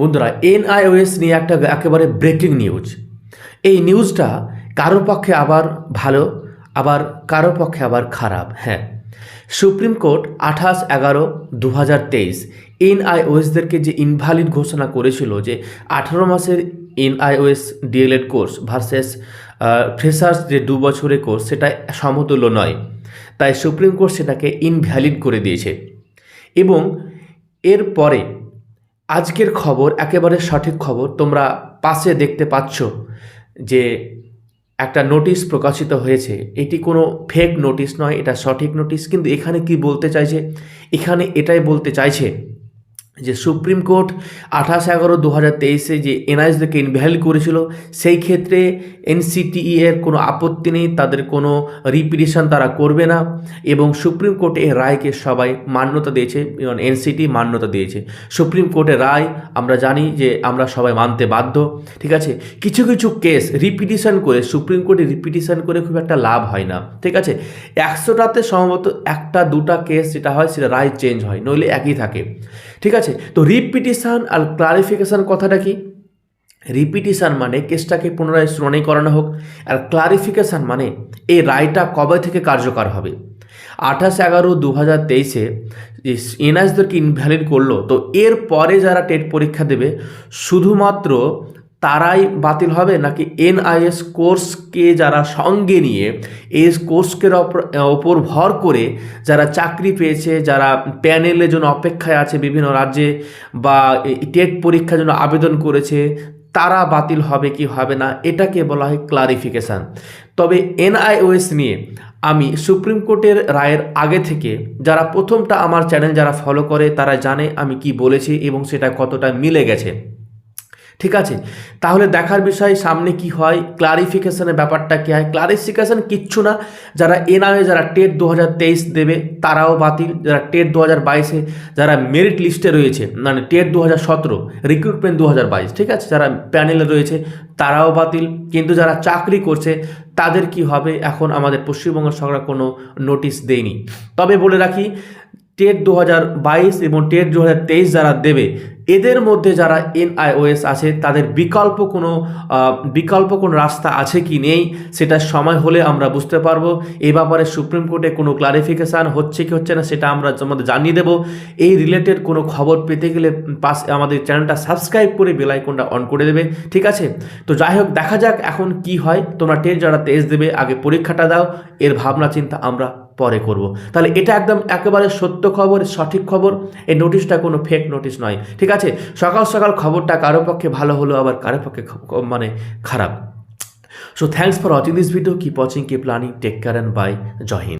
বন্ধুরা এনআইওএস নিয়ে একটা একেবারে ব্রেকিং নিউজ এই নিউজটা কারও পক্ষে আবার ভালো, আবার কারও পক্ষে আবার খারাপ হ্যাঁ। সুপ্রিম কোর্ট আঠাশ এগারো দু হাজার তেইশ এনআইওএসদেরকে যে ইনভ্যালিড ঘোষণা করেছিল যে আঠারো মাসের NIOS DElEd course versus freshers যে দু বছরের কোর্স, সেটা সমতুল্য নয়। তাই সুপ্রিম কোর্ট সেটাকে ইনভ্যালিড করে দিয়েছে। এবং এরপরে আজকের খবর, একেবারে সঠিক খবর, তোমরা পাশে দেখতে পাচ্ছ যে একটা নোটিশ প্রকাশিত হয়েছে। এটি কোনো ফেক নোটিশ নয়, এটা সঠিক নোটিশ কিন্তু এখানে কি বলতে চাইছে? এখানে এটাই বলতে চাইছে যে সুপ্রিম কোর্ট আঠাশ এগারো দু হাজার তেইশে যে এনআইএসদেরকে ইনভ্যালিড করেছিল, সেই ক্ষেত্রে এনসিটিই এর কোনো আপত্তি নেই, তাদের কোনো রিপিটিশন তারা করবে না এবং সুপ্রিম কোর্ট এই রায়কে সবাই মান্যতা দিয়েছে এনসিটি মান্যতা দিয়েছে। সুপ্রিম কোর্টের রায় আমরা জানি যে আমরা সবাই মানতে বাধ্য, ঠিক আছে? কিছু কিছু কেস রিপিটিশন করে, সুপ্রিম কোর্টে রিপিটিশন করে খুব একটা লাভ হয় না, ঠিক আছে? একশোটাতে সম্ভবত একটা দুটা কেস যেটা হয়, সেটা রায় চেঞ্জ হয়, নইলে একই থাকে, ঠিক আছে? তো রিপিটিশান আর ক্লারিফিকেশান কথাটা কি? রিপিটিশান মানে কেসটাকে পুনরায় শুনানি করানো হোক। আর ক্লারিফিকেশান মানে এই রায়টা কবে থেকে কার্যকর হবে? আঠাশ এগারো দু হাজার তেইশে এনআইসদেরকে ইনভ্যালিড করল। তো এর পরে যারা টেট পরীক্ষা দেবে, শুধুমাত্র তারাই বাতিল হবে? নাকি এনআইএস কোর্সকে যারা সঙ্গে নিয়ে এই কোর্সকের ওপর ভর করে যারা চাকরি পেয়েছে, যারা প্যানেলের জন্য অপেক্ষায় আছে বিভিন্ন রাজ্যে বা টেট পরীক্ষার জন্য আবেদন করেছে, তারা বাতিল হবে কি হবে না? এটাকে বলা হয় ক্লারিফিকেশান। তবে এনআইওএস নিয়ে আমি সুপ্রিম কোর্টের রায়ের আগে থেকে যারা প্রথমটা আমার চ্যানেল যারা ফলো করে তারা জানে আমি কি বলেছি এবং সেটা কতটা মিলে গেছে। ঠিক আছে? তাহলে দেখার বিষয় সামনে কি হয়? ক্লারিফিকেশনের ব্যাপারটা কী হয়? ক্লারিফিকেশন কিচ্ছু না। যারা এনআইএ যারা টেট দু হাজার তেইশ দেবে, তারাও বাতিল। যারা টেট দু বাইশে, যারা মেরিট লিস্টে রয়েছে মানে টেট দু হাজার সতেরো রিক্রুটমেন্ট দু বাইশ, ঠিক আছে? যারা প্যানেলে রয়েছে, তারাও বাতিল। কিন্তু যারা চাকরি করছে, তাদের কি হবে? এখন আমাদের পশ্চিমবঙ্গ সরকার কোনো নোটিশ দেয়নি। তবে বলে রাখি টেট দু হাজার বাইশ এবং টেট দু হাজার তেইশ যারা দেবে, এদের মধ্যে যারা এনআইওএস আছে, তাদের বিকল্প কোনো বিকল্প কোনো রাস্তা আছে কি নেই, সেটা সময় হলে আমরা বুঝতে পারব। এ ব্যাপারে সুপ্রিম কোর্টে কোনো ক্লারিফিকেশান হচ্ছে কি হচ্ছে না, সেটা আমরা আমাদের জানিয়ে দেবো। এই রিলেটেড কোনো খবর পেতে গেলে পাস, আমাদের চ্যানেলটা সাবস্ক্রাইব করে বেলাইকনটা অন করে দেবে, ঠিক আছে? তো যাই হোক, দেখা যাক এখন কি হয়। তোমরা টেট যারা তেজ দেবে, আগে পরীক্ষাটা দাও, এর ভাবনা চিন্তা আমরা পরে করব। তাহলে এটা একদম একেবারে সত্য খবর, সঠিক খবর, এই নোটিশটা কোনো ফেক নোটিশ নয়। ঠিক আছে? সকাল সকাল খবরটা কারও পক্ষে ভালো হলো, আবার কারও পক্ষে মানে খারাপ। So thanks for watching this video keep watching keep learning take care and bye Hind